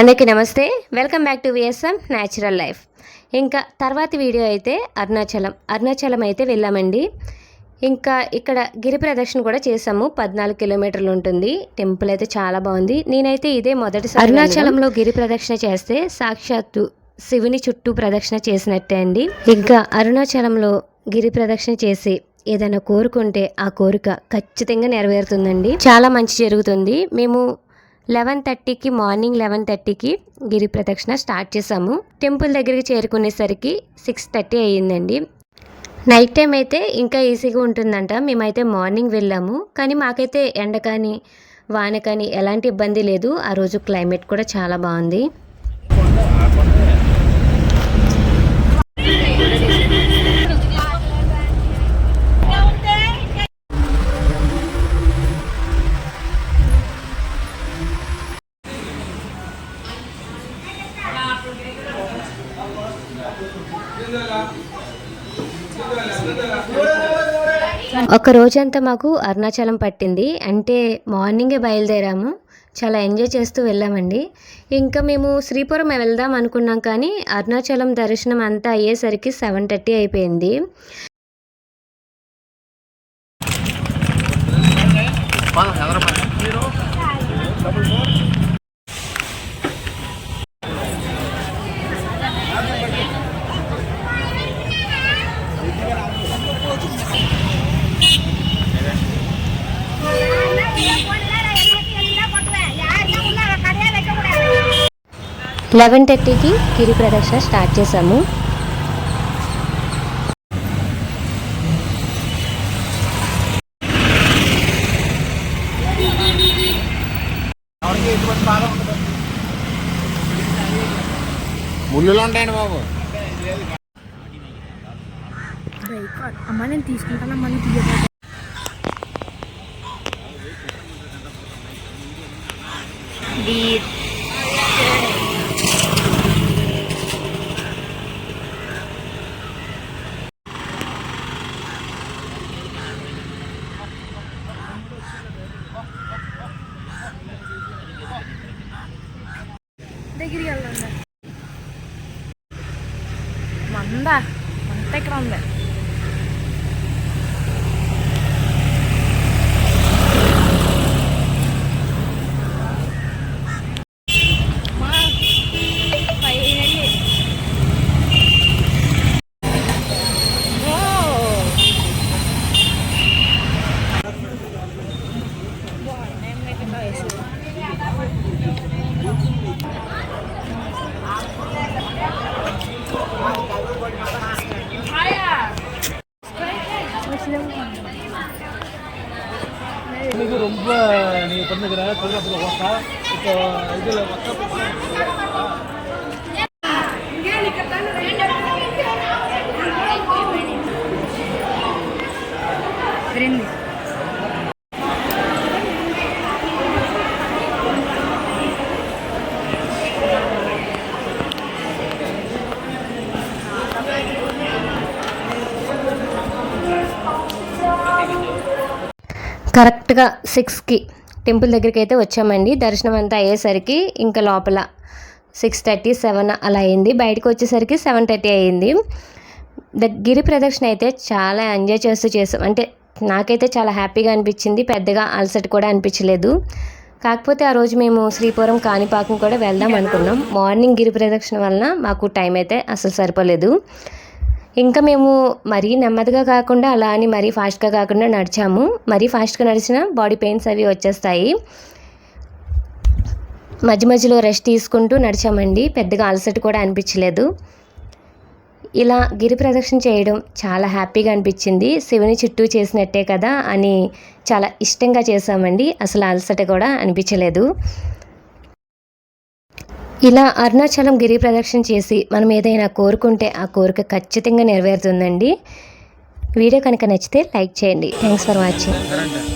అందరికీ నమస్తే. Welcome back to VSM natural life ఇంకా తర్వాతి వీడియో అయితే అరుణాచలం. అరుణాచలం అయితే వెళ్ళామండి. ఇంకా ఇక్కడ గిరి ప్రదక్షిణ కూడా చేసాము పద్నాలుగు కిలోమీటర్లు ఉంటుంది. టెంపుల్ అయితే చాలా బాగుంది. నేనైతే ఇదే మొదటి అరుణాచలంలో గిరి ప్రదక్షిణ చేస్తే సాక్షాత్తు శివుని చుట్టూ ప్రదక్షిణ చేసినట్టే అండి. ఇంకా అరుణాచలంలో గిరి ప్రదక్షిణ చేసి ఏదైనా కోరుకుంటే ఆ కోరిక ఖచ్చితంగా నెరవేరుతుందండి. చాలా మంచి జరుగుతుంది. మేము లెవెన్ థర్టీకి మార్నింగ్ లెవెన్ థర్టీకి గిరి ప్రదక్షిణ స్టార్ట్ చేసాము టెంపుల్ దగ్గరికి చేరుకునేసరికి సిక్స్ థర్టీ అయ్యిందండి. నైట్ టైం అయితే ఇంకా ఈజీగా ఉంటుందంట. మేమైతే మార్నింగ్ వెళ్ళాము. కానీ మాకైతే ఎండ కానీ వాన కానీ ఎలాంటి ఇబ్బంది లేదు. ఆ రోజు క్లైమేట్ కూడా చాలా బాగుంది. ఒక రోజంతా మాకు అరుణాచలం పట్టింది. అంటే మార్నింగే బయలుదేరాము. చాలా ఎంజాయ్ చేస్తూ వెళ్ళామండి. ఇంకా మేము శ్రీపురం వెళ్దాం అనుకున్నాం కానీ అరుణాచలం దర్శనం అంతా అయ్యేసరికి సెవెన్ థర్టీ అయిపోయింది. లెవెన్ థర్టీకి గిరి ప్రదక్షిణ స్టార్ట్ చేసాము ముళ్ళులు ఉంటాయండి బాబు. అమ్మ నేను తీసుకుంటానమ్మా నేను తీయబోతా దగ్గరికి వెళ్ళండి. మంద మంత ఇక్కడ ఉంది. పని దగ్గర తిరుపతిలో వస్తా. ఇప్పుడు కరెక్ట్గా సిక్స్కి టెంపుల్ దగ్గరికి అయితే వచ్చామండి. దర్శనం అంతా అయ్యేసరికి ఇంకా లోపల సిక్స్ థర్టీ సెవెన్ అలా అయింది. బయటకు వచ్చేసరికి సెవెన్ థర్టీ అయ్యింది. గిరి ప్రదక్షిణ అయితే చాలా ఎంజాయ్ చేస్తూ చేసాం. అంటే నాకైతే చాలా హ్యాపీగా అనిపించింది. పెద్దగా అలసట కూడా అనిపించలేదు. కాకపోతే ఆ రోజు మేము శ్రీపురం కాణిపాకం కూడా వెళ్దాం అనుకున్నాం. మార్నింగ్ గిరి ప్రదక్షిణ వలన మాకు టైం అయితే అసలు సరిపోలేదు. ఇంకా మేము మరీ నెమ్మదిగా కాకుండా అలా అని మరీ ఫాస్ట్గా కాకుండా నడిచాము. మరీ ఫాస్ట్గా నడిచినా బాడీ పెయిన్స్ అవి వచ్చేస్తాయి. మధ్య మధ్యలో రెస్ట్ తీసుకుంటూ నడిచామండి. పెద్దగా అలసట కూడా అనిపించలేదు. ఇలా గిరి ప్రదక్షిణ చేయడం చాలా హ్యాపీగా అనిపించింది. శివుని చుట్టూ చేసినట్టే కదా అని చాలా ఇష్టంగా చేసామండి అసలు అలసట కూడా అనిపించలేదు. ఇలా అరుణాచలం గిరి ప్రదక్షిణ చేసి మనం ఏదైనా కోరుకుంటే ఆ కోరిక ఖచ్చితంగా నెరవేరుతుందండి. వీడియో కనుక నచ్చితే లైక్ చేయండి. Thanks for watching.